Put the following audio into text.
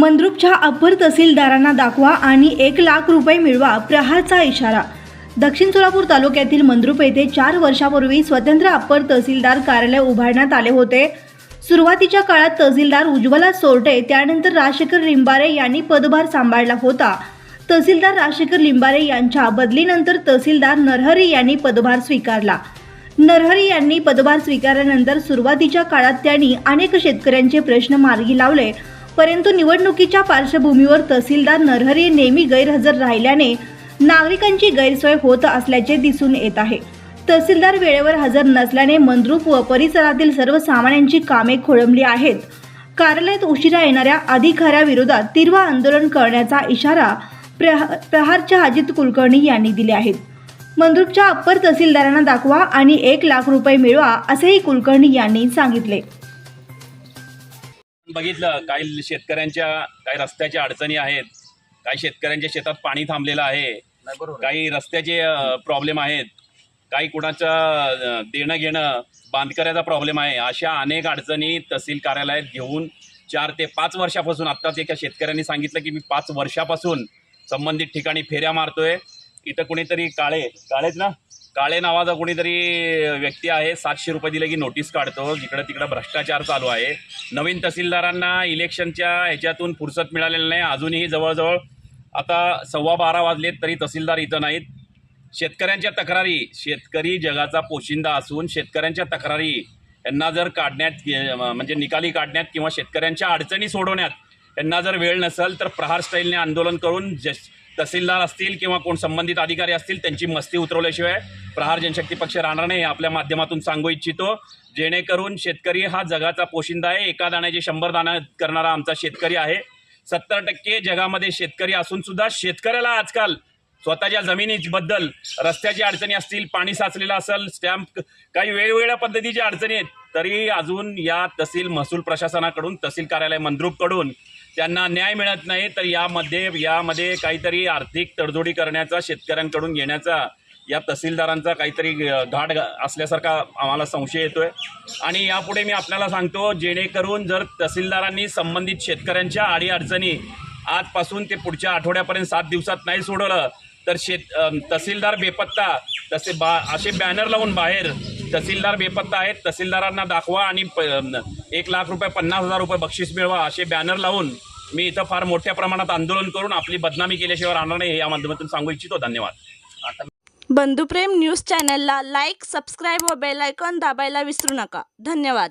मंद्रुपच्या upper तहसीलदारांना दाखवा आणि एक लाख रुपये मिळवा प्रहारचा इशारा. दक्षिण सोलापूर तालुक्यातील मंद्रुप येथे चार वर्षापूर्वी स्वतंत्र अप्पर तहसीलदार कार्यालय उभारण्यात आले होते. सुरुवातीच्या काळात तहसीलदार उज्ज्वला सोरटे त्यानंतर राजशेखर लिंबारे यांनी पदभार सांभाळला होता. तहसीलदार राजशेखर लिंबारे यांच्या बदलीनंतर तहसीलदार नरहरी यांनी पदभार स्वीकारला. नरहरी यांनी पदभार स्वीकारल्यानंतर सुरुवातीच्या काळात त्यांनी अनेक शेतकऱ्यांचे प्रश्न मार्गी लावले. परंतु निवडणुकीच्या पार्श्वभूमीवर तहसीलदार नरहरी नेहमी गैरहजर राहिल्याने नागरिकांची गैरसोय होत असल्याचे दिसून येत आहे. तहसीलदार वेळेवर हजर नसल्याने मंद्रुप व परिसरातील सर्वसामान्यांची कामे खोळंबली आहेत. कार्यालयात उशिरा येणाऱ्या अधिकाऱ्याविरोधात तीव्र आंदोलन करण्याचा इशारा प्रह प्रहारच्या अजित कुलकर्णी यांनी दिले आहेत. मंद्रुपच्या अप्पर तहसीलदारांना दाखवा आणि एक लाख रुपये मिळवा असेही कुलकर्णी यांनी सांगितले. बघितलं काही शेतकऱ्यांच्या काही रस्त्याच्या अडचणी आहेत काही शेतकऱ्यांच्या शेतात पाणी थांबलेलं आहे काही रस्त्याचे प्रॉब्लेम आहेत काही कुणाचं देणं घेणं बांधकऱ्याचा प्रॉब्लेम आहे अशा अनेक अडचणी तहसील कार्यालयात घेऊन चार ते पाच वर्षापासून आत्ताच एका शेतकऱ्यांनी सांगितलं की मी पाच वर्षापासून संबंधित ठिकाणी फेऱ्या मारतोय. इथं कुणीतरी काळे काळेच ना? काळे नावाचा कुणीतरी व्यक्ती आहे. सातशे रुपये दिले की नोटीस काढतो. जिकडं तिकडं भ्रष्टाचार चालू आहे. नवीन तहसीलदारांना इलेक्शनच्या ह्याच्यातून फुरसत मिळालेलं नाही. अजूनही जवळजवळ आता सव्वा बारा वाजलेत तरी तहसीलदार इथं नाहीत. शेतकऱ्यांच्या तक्रारी शेतकरी जगाचा पोशिंदा असून शेतकऱ्यांच्या तक्रारी यांना जर काढण्यात म्हणजे निकाली काढण्यात किंवा शेतकऱ्यांच्या अडचणी सोडवण्यात यांना जर वेळ नसेल तर प्रहार स्टाईलने आंदोलन करून जस तहसीलदार असतील किंवा कोण संबंधित अधिकारी असतील त्यांची मस्ती उतरवल्याशिवाय प्रहार जनशक्ती पक्ष राहणार नाही हे आपल्या माध्यमातून सांगू इच्छितो. जेणेकरून शेतकरी हा जगाचा पोशिंदा आहे. एका दाण्याचे शंभर दाणा करणारा आमचा शेतकरी आहे. सत्तर टक्के जगामध्ये शेतकरी असून सुद्धा शेतकऱ्याला आजकाल स्वतःच्या जमिनीबद्दल रस्त्याची अडचणी असतील पाणी साचलेलं असेल स्टॅम्प काही वेगवेगळ्या पद्धतीच्या अडचणी आहेत तरी अजून या तहसील महसूल प्रशासनाकडून तहसील कार्यालय मंद्रूपकडून त्यांना न्याय मिळत नाही तर यामध्ये यामध्ये काहीतरी आर्थिक तडजोडी करण्याचा शेतकऱ्यांकडून घेण्याचा या तहसीलदारांचा काहीतरी घाट असल्यासारखा आम्हाला संशय येतोय. आणि यापुढे मी आपल्याला सांगतो जेणेकरून जर तहसीलदारांनी संबंधित शेतकऱ्यांच्या अडीअडचणी आजपासून ते पुढच्या आठवड्यापर्यंत सात दिवसात नाही सोडवलं तर शेत तहसीलदार बेपत्ता तसे बा असे बॅनर लावून बाहेर तहसीलदार बेपत्ता आहेत. तहसीलदारांना दाखवा आणि प एक लाख रुपये पन्नास हजार रुपये बक्षीस मिळवा असे बॅनर लावून मी इथं फार मोठ्या प्रमाणात आंदोलन करून आपली बदनामी केल्याशिवाय राहणार नाही हे या माध्यमातून सांगू इच्छितो. धन्यवाद. बंधुप्रेम न्यूज चॅनलला लाईक सबस्क्राईब व बेल आयकॉन दाबायला विसरू नका. धन्यवाद.